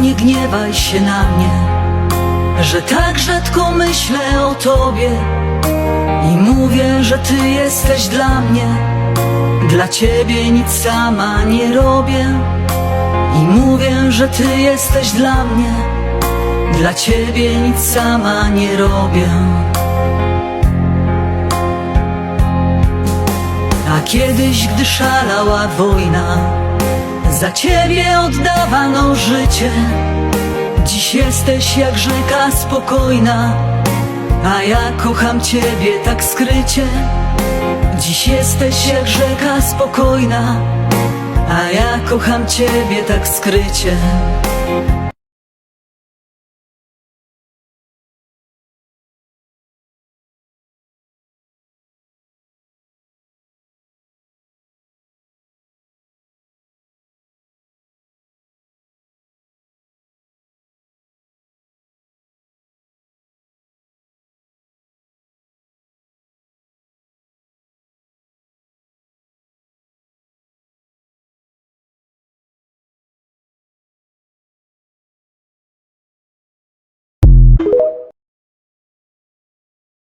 nie gniewaj się na mnie, że tak rzadko myślę o tobie i mówię, że ty jesteś dla mnie. Dla ciebie nic sama nie robię i mówię, że ty jesteś dla mnie. Dla ciebie nic sama nie robię. A kiedyś, gdy szalała wojna, za ciebie oddawano życie. Dziś jesteś jak rzeka spokojna, a ja kocham ciebie tak skrycie. Dziś jesteś jak rzeka spokojna, a ja kocham ciebie tak skrycie.